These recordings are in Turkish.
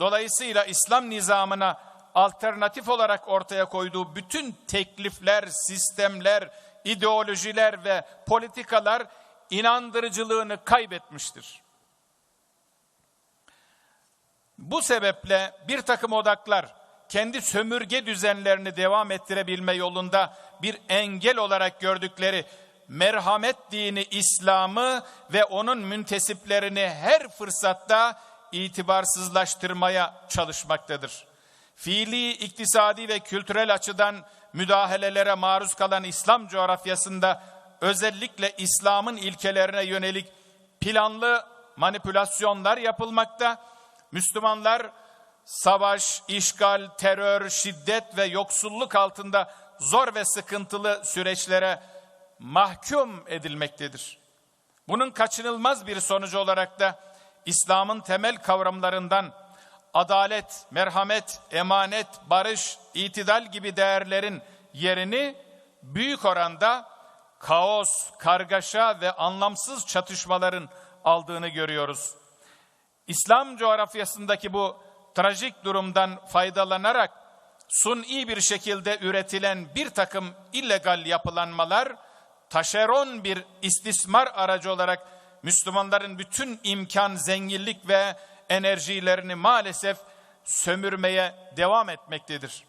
Dolayısıyla İslam nizamına alternatif olarak ortaya koyduğu bütün teklifler, sistemler, ideolojiler ve politikalar inandırıcılığını kaybetmiştir. Bu sebeple bir takım odaklar kendi sömürge düzenlerini devam ettirebilme yolunda bir engel olarak gördükleri merhamet dini İslam'ı ve onun müntesiplerini her fırsatta itibarsızlaştırmaya çalışmaktadır. Fiili, iktisadi ve kültürel açıdan müdahalelere maruz kalan İslam coğrafyasında özellikle İslam'ın ilkelerine yönelik planlı manipülasyonlar yapılmakta. Müslümanlar savaş, işgal, terör, şiddet ve yoksulluk altında zor ve sıkıntılı süreçlere mahkum edilmektedir. Bunun kaçınılmaz bir sonucu olarak da İslam'ın temel kavramlarından adalet, merhamet, emanet, barış, itidal gibi değerlerin yerini büyük oranda kaos, kargaşa ve anlamsız çatışmaların aldığını görüyoruz. İslam coğrafyasındaki bu trajik durumdan faydalanarak suni bir şekilde üretilen bir takım illegal yapılanmalar taşeron bir istismar aracı olarak Müslümanların bütün imkan, zenginlik ve enerjilerini maalesef sömürmeye devam etmektedir.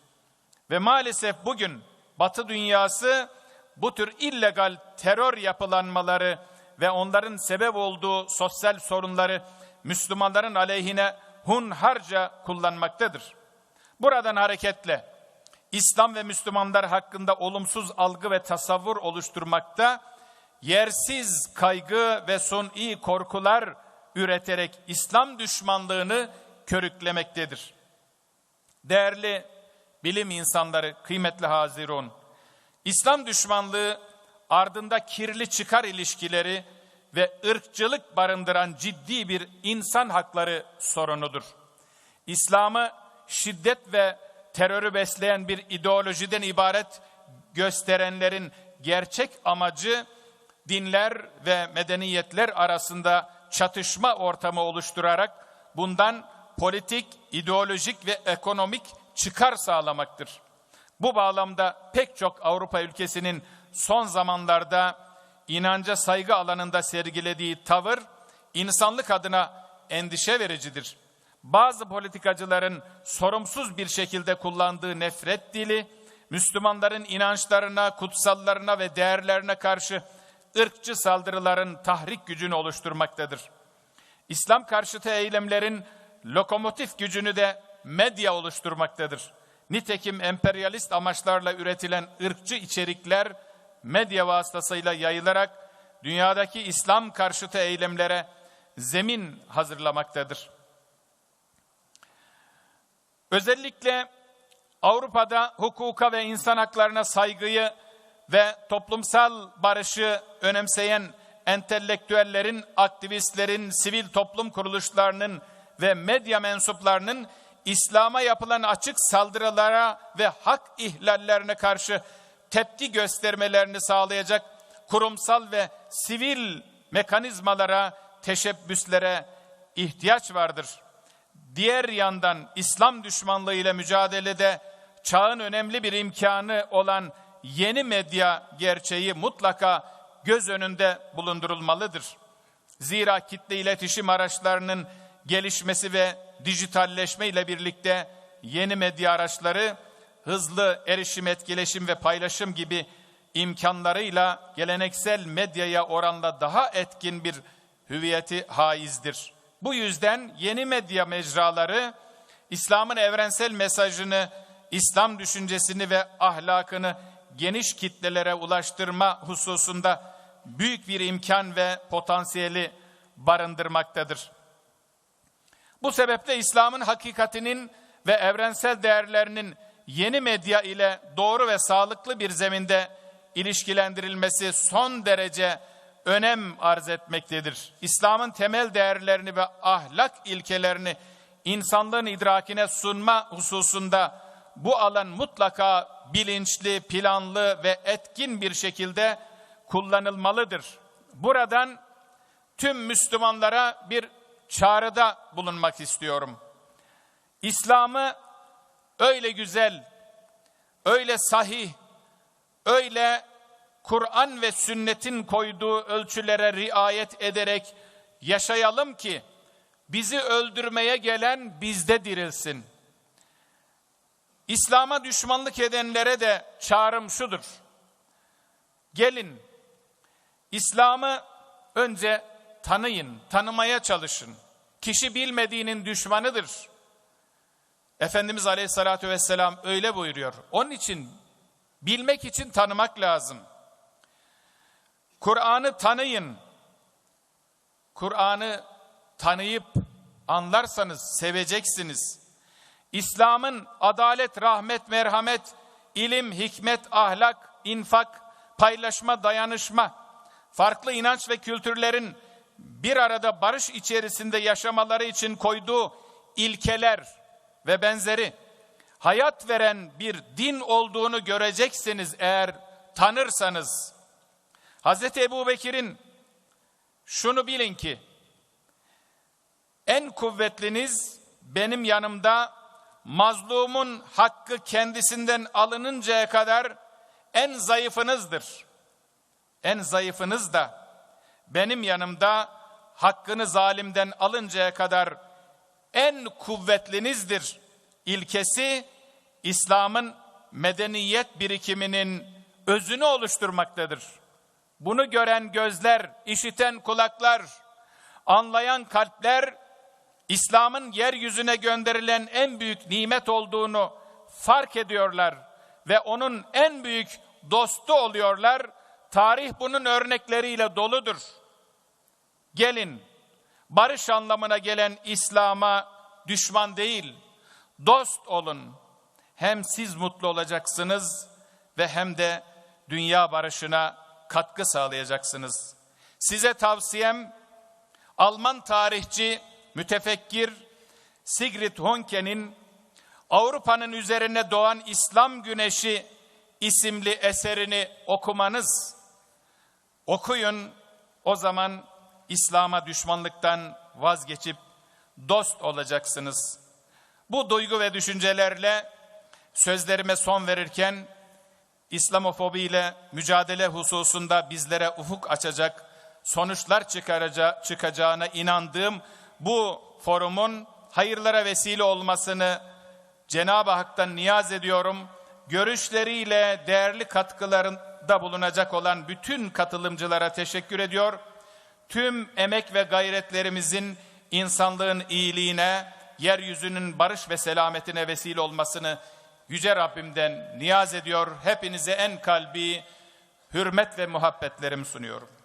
Ve maalesef bugün Batı dünyası bu tür illegal terör yapılanmaları ve onların sebep olduğu sosyal sorunları Müslümanların aleyhine hunharca kullanmaktadır. Buradan hareketle İslam ve Müslümanlar hakkında olumsuz algı ve tasavvur oluşturmakta, yersiz kaygı ve suni korkular üreterek İslam düşmanlığını körüklemektedir. Değerli bilim insanları, kıymetli Hazirun, İslam düşmanlığı ardında kirli çıkar ilişkileri ve ırkçılık barındıran ciddi bir insan hakları sorunudur. İslam'ı şiddet ve terörü besleyen bir ideolojiden ibaret gösterenlerin gerçek amacı dinler ve medeniyetler arasında çatışma ortamı oluşturarak bundan politik, ideolojik ve ekonomik çıkar sağlamaktır. Bu bağlamda pek çok Avrupa ülkesinin son zamanlarda inanca saygı alanında sergilediği tavır insanlık adına endişe vericidir. Bazı politikacıların sorumsuz bir şekilde kullandığı nefret dili, Müslümanların inançlarına, kutsallarına ve değerlerine karşı ırkçı saldırıların tahrik gücünü oluşturmaktadır. İslam karşıtı eylemlerin lokomotif gücünü de medya oluşturmaktadır. Nitekim emperyalist amaçlarla üretilen ırkçı içerikler medya vasıtasıyla yayılarak dünyadaki İslam karşıtı eylemlere zemin hazırlamaktadır. Özellikle Avrupa'da hukuka ve insan haklarına saygıyı ve toplumsal barışı önemseyen entelektüellerin, aktivistlerin, sivil toplum kuruluşlarının ve medya mensuplarının İslam'a yapılan açık saldırılara ve hak ihlallerine karşı tepki göstermelerini sağlayacak kurumsal ve sivil mekanizmalara, teşebbüslere ihtiyaç vardır. Diğer yandan İslam düşmanlığı ile mücadelede çağın önemli bir imkanı olan yeni medya gerçeği mutlaka göz önünde bulundurulmalıdır. Zira kitle iletişim araçlarının gelişmesi ve dijitalleşme ile birlikte yeni medya araçları hızlı erişim, etkileşim ve paylaşım gibi imkanlarıyla geleneksel medyaya oranla daha etkin bir hüviyeti haizdir. Bu yüzden yeni medya mecraları İslam'ın evrensel mesajını, İslam düşüncesini ve ahlakını geniş kitlelere ulaştırma hususunda büyük bir imkan ve potansiyeli barındırmaktadır. Bu sebeple İslam'ın hakikatinin ve evrensel değerlerinin yeni medya ile doğru ve sağlıklı bir zeminde ilişkilendirilmesi son derece önem arz etmektedir. İslam'ın temel değerlerini ve ahlak ilkelerini insanlığın idrakine sunma hususunda bu alan mutlaka bilinçli, planlı ve etkin bir şekilde kullanılmalıdır. Buradan tüm Müslümanlara bir çağrıda bulunmak istiyorum. İslam'ı öyle güzel, öyle sahih, öyle Kur'an ve sünnetin koyduğu ölçülere riayet ederek yaşayalım ki bizi öldürmeye gelen bizde dirilsin. İslam'a düşmanlık edenlere de çağrım şudur. Gelin, İslam'ı önce tanıyın, tanımaya çalışın. Kişi bilmediğinin düşmanıdır. Efendimiz Aleyhisselatü Vesselam öyle buyuruyor. Onun için bilmek için tanımak lazım. Kur'an'ı tanıyın. Kur'an'ı tanıyıp anlarsanız seveceksiniz. İslam'ın adalet, rahmet, merhamet, ilim, hikmet, ahlak, infak, paylaşma, dayanışma, farklı inanç ve kültürlerin bir arada barış içerisinde yaşamaları için koyduğu ilkeler ve benzeri hayat veren bir din olduğunu göreceksiniz eğer tanırsanız. Hazreti Ebu Bekir'in şunu bilin ki en kuvvetliniz benim yanımda mazlumun hakkı kendisinden alınıncaya kadar en zayıfınızdır. En zayıfınız da benim yanımda hakkını zalimden alıncaya kadar en kuvvetlinizdir. İlkesi İslam'ın medeniyet birikiminin özünü oluşturmaktadır. Bunu gören gözler, işiten kulaklar, anlayan kalpler İslam'ın yeryüzüne gönderilen en büyük nimet olduğunu fark ediyorlar ve onun en büyük dostu oluyorlar. Tarih bunun örnekleriyle doludur. Gelin, barış anlamına gelen İslam'a düşman değil, dost olun. Hem siz mutlu olacaksınız ve hem de dünya barışına katkı sağlayacaksınız. Size tavsiyem Alman tarihçi, mütefekkir Sigrid Honke'nin Avrupa'nın üzerine doğan İslam Güneşi isimli eserini okumanız. Okuyun, o zaman İslam'a düşmanlıktan vazgeçip dost olacaksınız. Bu duygu ve düşüncelerle sözlerime son verirken İslamofobi ile mücadele hususunda bizlere ufuk açacak sonuçlar çıkaraca, çıkacağına inandığım bu forumun hayırlara vesile olmasını Cenab-ı Hak'tan niyaz ediyorum. Görüşleriyle değerli katkılarında bulunacak olan bütün katılımcılara teşekkür ediyor. Tüm emek ve gayretlerimizin insanlığın iyiliğine, yeryüzünün barış ve selametine vesile olmasını Yüce Rabbimden niyaz ediyor. Hepinize en kalbi hürmet ve muhabbetlerimi sunuyorum.